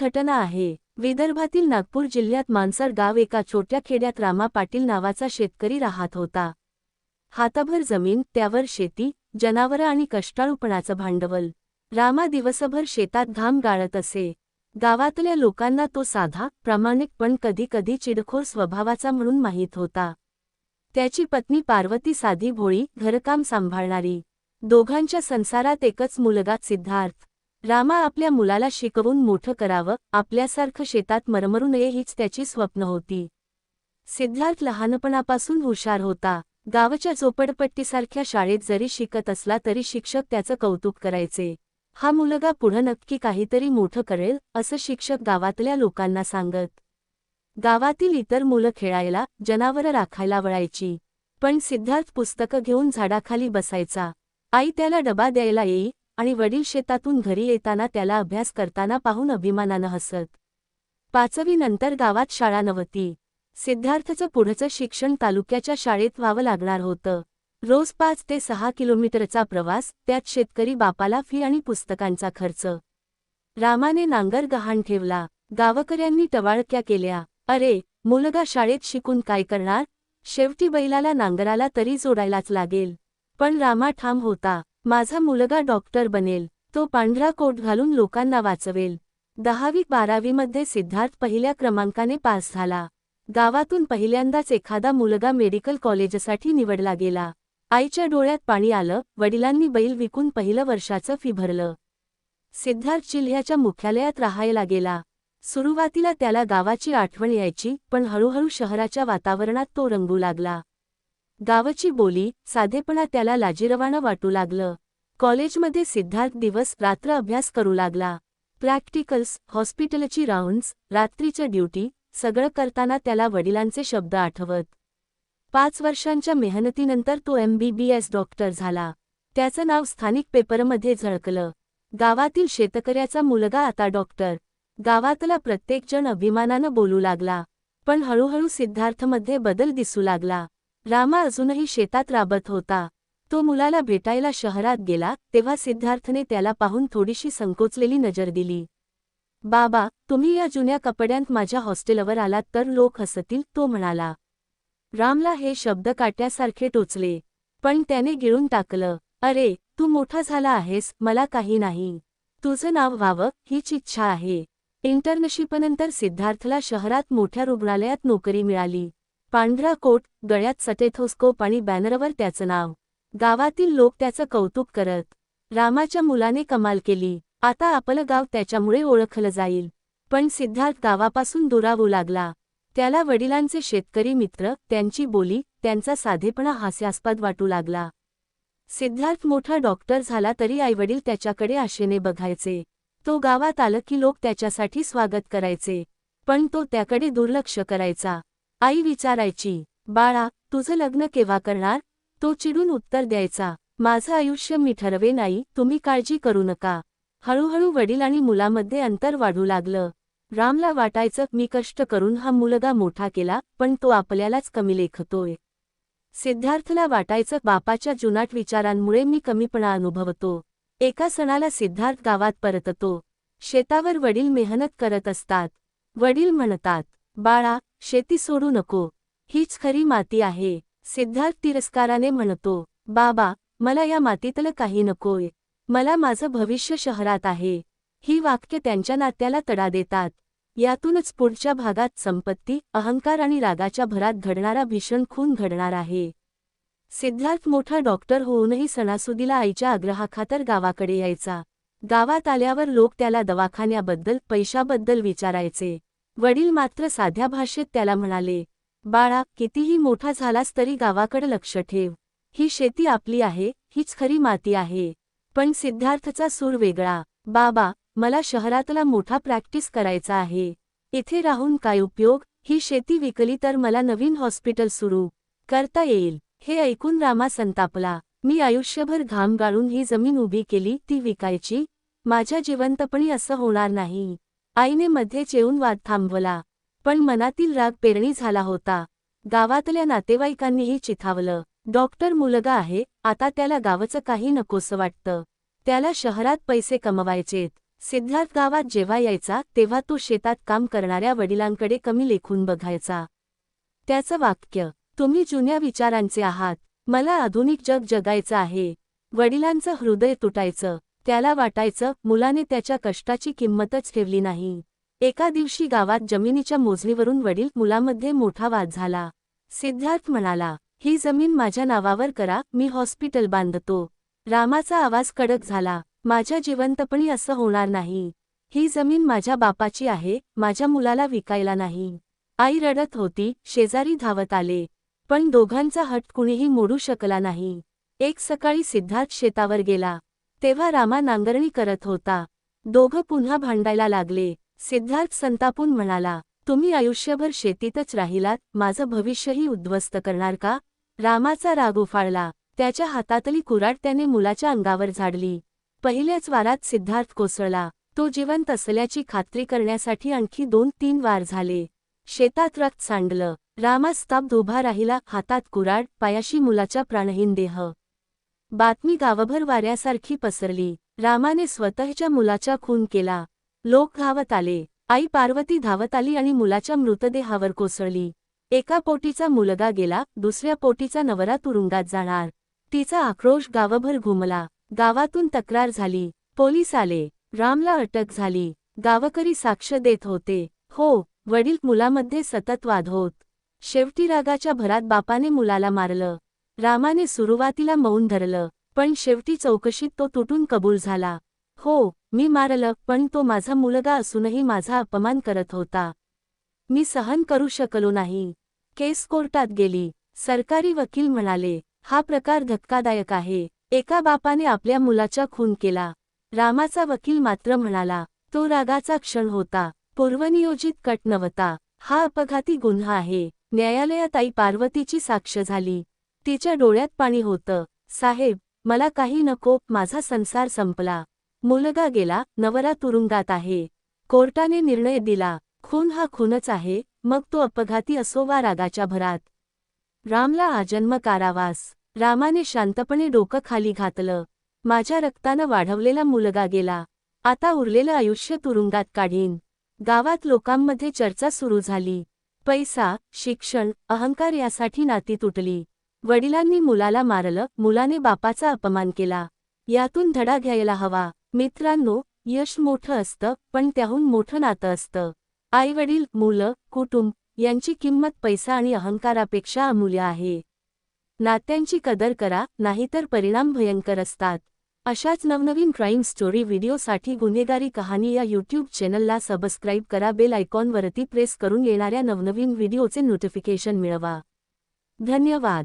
घटना आहे. विदर्भातील नागपूर जिल्ह्यात मानसर गाव एका छोट्या खेड्यात रामा पाटील नावाचा शेतकरी राहत होता. हाताभर जमीन त्यावर शेती जनावरं आणि कष्टाळूपणाचं भांडवल. रामा दिवसभर शेतात घाम गाळत असे. गावातल्या लोकांना तो साधा प्रामाणिक पण कधीकधी चिडखोर स्वभावाचा म्हणून माहीत होता. त्याची पत्नी पार्वती साधी भोळी घरकाम सांभाळणारी. दोघांच्या संसारात एकच मुलगा सिद्धार्थ. रामा आपल्या मुलाला शिकवून मोठं करावं आपल्यासारखं शेतात मरमरू नये हीच त्याची स्वप्न होती. सिद्धार्थ लहानपणापासून हुशार होता. गावच्या झोपडपट्टीसारख्या शाळेत जरी शिकत असला तरी शिक्षक त्याचं कौतुक करायचे. हा मुलगा पुढं नक्की काहीतरी मोठं करेल असं शिक्षक गावातल्या लोकांना सांगत. गावातील इतर मुलं खेळायला जनावरं राखायला वळायची. पण सिद्धार्थ पुस्तकं घेऊन झाडाखाली बसायचा. आई त्याला डबा द्यायला येई आणि वडील शेतातून घरी येताना त्याला अभ्यास करताना पाहून अभिमानानं हसत. पाचवी नंतर गावात शाळा नव्हती. सिद्धार्थचं पुढचं शिक्षण तालुक्याच्या शाळेत व्हावं लागणार होतं. रोज पाच ते सहा किलोमीटरचा प्रवास त्यात शेतकरी बापाला फी आणि पुस्तकांचा खर्च. रामाने नांगर गहाण ठेवला. गावकऱ्यांनी टवाळक्या केल्या. अरे मुलगा शाळेत शिकून काय करणार? शेवटी बैलाला नांगराला तरी जोडायलाच लागेल. पण रामा ठाम होता. माझा मुलगा डॉक्टर बनेल. तो पांढरा कोट घालून लोकांना वाचवेल. दहावी बारावीमध्ये सिद्धार्थ पहिल्या क्रमांकाने पास झाला. गावातून पहिल्यांदाच एखादा मुलगा मेडिकल कॉलेजसाठी निवडला गेला. आईच्या डोळ्यात पाणी आलं वडिलांनी बैल विकून पहिलं वर्षाचं फी भरलं. सिद्धार्थ जिल्ह्याच्या मुख्यालयात राहायला गेला. सुरुवातीला त्याला गावाची आठवण यायची पण हळूहळू शहराच्या वातावरणात तो रंगू लागला. गावची बोली साधेपणा त्याला लाजिरवाणं वाटू लागलं. कॉलेजमध्ये सिद्धार्थ दिवस रात्र अभ्यास करू लागला. प्रॅक्टिकल्स हॉस्पिटलची राऊंड्स रात्रीच्या ड्युटी सगळं करताना त्याला वडिलांचे शब्द आठवत. पाच वर्षांच्या मेहनतीनंतर तो एमबीबीएस डॉक्टर झाला. त्याचं नाव स्थानिक पेपरमध्ये झळकलं. गावातील शेतकऱ्याचा मुलगा आता डॉक्टर. गावातला प्रत्येकजण अभिमानानं बोलू लागला. पण हळूहळू सिद्धार्थमध्ये बदल दिसू लागला. रामा अजूनही शेतात राबत होता. तो मुलाला भेटायला शहरात गेला तेव्हा सिद्धार्थने त्याला पाहून थोडीशी संकोचलेली नजर दिली. बाबा तुम्ही या जुन्या कपड्यांत माझ्या हॉस्टेलवर आलात तर लोक हसतील तो म्हणाला. रामला हे शब्द काट्यासारखे टोचले पण त्याने गिळून टाकलं. अरे तू मोठा झाला आहेस मला काही नाही. तुझं नाव व्हावं हीच इच्छा आहे. इंटर्नशिपनंतर सिद्धार्थला शहरात मोठ्या रुग्णालयात नोकरी मिळाली. पांढरा कोट गळ्यात सटेथोस्कोप आणि बॅनरवर त्याचं नाव. गावातील लोक त्याचं कौतुक करत रामाच्या मुलाने कमाल केली. आता आपलं गाव त्याच्यामुळे ओळखलं जाईल. पण सिद्धार्थ गावापासून दुरावू लागला. त्याला वडिलांचे शेतकरी मित्र त्यांची बोली त्यांचा साधेपणा हास्यास्पद वाटू लागला. सिद्धार्थ मोठा डॉक्टर झाला तरी आईवडील त्याच्याकडे आशेने बघायचे. तो गावात आलं की लोक त्याच्यासाठी स्वागत करायचे. पण तो त्याकडे दुर्लक्ष करायचा. आई विचारायची बाळा तुझं लग्न केव्हा करणार? तो चिडून उत्तर द्यायचा माझं आयुष्य मी ठरवे नाही तुम्ही काळजी करू नका. हळूहळू वडील आणि मुलामध्ये अंतर वाढू लागलं. रामला वाटायचं मी कष्ट करून हा मुलगा मोठा केला पण तो आपल्यालाच कमी लेखतोय. सिद्धार्थला वाटायचं बापाच्या जुनाट विचारांमुळे मी कमीपणा अनुभवतो. एका सणाला सिद्धार्थ गावात परततो. शेतावर वडील मेहनत करत असतात. वडील म्हणतात बाळा शेती सोडू नको. हीच खरी माती आहे. सिद्धार्थ तिरस्काराने म्हणतो बाबा मला या मातीतलं काही नकोय. मला माझं भविष्य शहरात आहे. ही वाक्य त्यांच्या नात्याला तडा देतात. यातूनच पुढच्या भागात संपत्ती अहंकार आणि रागाच्या भरात घडणारा भीषण खून घडणार आहे. सिद्धार्थ मोठा डॉक्टर होऊनही सणासुदीला आईच्या आग्रहाखातर गावाकडे यायचा. गावात आल्यावर लोक त्याला दवाखान्याबद्दल पैशाबद्दल विचारायचे. वडील मात्र साध्या भाषेत त्याला म्हणाले बाळा कितीही मोठा झालास तरी गावाकडे लक्ष ठेव. ही शेती आपली आहे हीच खरी माती आहे. पण सिद्धार्थचा सूर वेगळा. बाबा मला शहरातला मोठा प्रॅक्टिस करायचा आहे. इथे राहून काय उपयोग? ही शेती विकली तर मला नवीन हॉस्पिटल सुरू करता येईल. हे ऐकून रामा संतापला. मी आयुष्यभर घाम गाळून ही जमीन उभी केली ती विकायची. माझ्या जिवंतपणी असं होणार नाही. आईने मध्येच येऊन वाद थांबवला पण मनातील राग पेरणी झाला होता. गावातल्या नातेवाईकांनीही चिथावलं. डॉक्टर मुलगा आहे आता त्याला गावचं काही नकोसं वाटतं. त्याला शहरात पैसे कमवायचेत. सिद्धार्थ गावात जेव्हा यायचा तेव्हा तो शेतात काम करणाऱ्या वडिलांकडे कमी लेखून बघायचा. त्याचं वाक्य तुम्ही जुन्या विचारांचे आहात. मला आधुनिक जग जगायचं आहे. वडिलांचं हृदय तुटायचं. त्याला वाटायचं मुलाने त्याच्या कष्टाची किंमतच ठेवली नाही. एका दिवशी गावात जमिनीच्या मोजणीवरून वडील मुलामध्ये मोठा वाद झाला. सिद्धार्थ म्हणाला ही जमीन माझ्या नावावर करा मी हॉस्पिटल बांधतो. रामाचा आवाज कडक झाला माझ्या जिवंतपणी असं होणार नाही. ही जमीन माझ्या बापाची आहे माझ्या मुलाला विकायला नाही. आई रडत होती शेजारी धावत आले पण दोघांचा हट कुणीही मोडू शकला नाही. एक सकाळी सिद्धार्थ शेतावर गेला तेव्हा रामा नांगरणी करत होता. दोघं पुन्हा भांडायला लागले. सिद्धार्थ संतापून म्हणाला तुम्ही आयुष्यभर शेतीतच राहिलात माझं भविष्यही उद्ध्वस्त करणार का? रामाचा राग उफाळला. त्याच्या हातातली कुराट त्याने मुलाच्या अंगावर झाडली. पहिल्याच वारात सिद्धार्थ कोसळला. तो जिवंत असल्याची खात्री करण्यासाठी आणखी दोन तीन वार झाले. शेतात रक्त सांडलं. रामा स्तब्ध उभा राहिला हातात कुराड पायाशी मुलाच्या प्राणहीन देह. बातमी गावभर वाऱ्यासारखी पसरली. रामाने स्वतःच्या मुलाचा खून केला. लोक धावत आले. आई पार्वती धावत आली आणि मुलाच्या मृतदेहावर कोसळली. एका पोटीचा मुलगा गेला दुसऱ्या पोटीचा नवरा तुरुंगात जाणार. तिचा आक्रोश गावभर घुमला. गावातून तक्रार झाली. पोलीस आले. रामला अटक झाली. गावकरी साक्ष देत होते. हो वडील मुलामध्ये सतत वाद होत. शेवटी रागाच्या भरात बापाने मुलाला मारलं. रामाने सुरुवातीला मौन धरलं पण शेवटी चौकशीत तो तुटून कबूल झाला. हो मी मारलं पण तो माझा मुलगा असूनही माझा अपमान करत होता. मी सहन करू शकलो नाही. केस कोर्टात गेली. सरकारी वकील म्हणाले हा प्रकार धक्कादायक आहे. एका बापाने आपल्या मुलाचा खून केला. रामाचा वकील मात्र म्हणाला तो रागाचा क्षण होता. पूर्वनियोजित कट नव्हता. हा अपघाती गुन्हा आहे. न्यायालयात आई पार्वतीची साक्ष झाली. तिच्या डोळ्यात पाणी होतं. साहेब मला काही नको. माझा संसार संपला. मुलगा गेला. नवरा तुरुंगात आहे. कोर्टाने निर्णय दिला. खून हा खूनच आहे. मग तो अपघाती असो वा रागाच्या भरात. रामला आजन्म कारावास. रामाने शांतपणे डोकं खाली घातलं. माझ्या रक्तानं वाढवलेला मुलगा गेला. आता उरलेलं आयुष्य तुरुंगात काढीन. गावात लोकांमध्ये चर्चा सुरू झाली. पैसा शिक्षण अहंकार यासाठी नाती तुटली. वडिलांनी मुलाला मारलं मुलाने बापाचा अपमान केला. यातून धडा घ्यायला हवा. मित्रांनो यश मोठं असतं पण त्याहून मोठं नातं असतं. आईवडील मुलं कुटुंब यांची किंमत पैसा आणि अहंकारापेक्षा अमूल्य आहे. नात्यांची कदर करा नाहीतर परिणाम भयंकर असतात. अशाच नवनवीन क्राईम स्टोरी व्हिडिओसाठी गुन्हेगारी कहाणी या यूट्यूब चॅनलला सबस्क्राईब करा. बेल आयकॉनवरती प्रेस करून येणाऱ्या नवनवीन व्हिडिओचे नोटिफिकेशन मिळवा. धन्यवाद.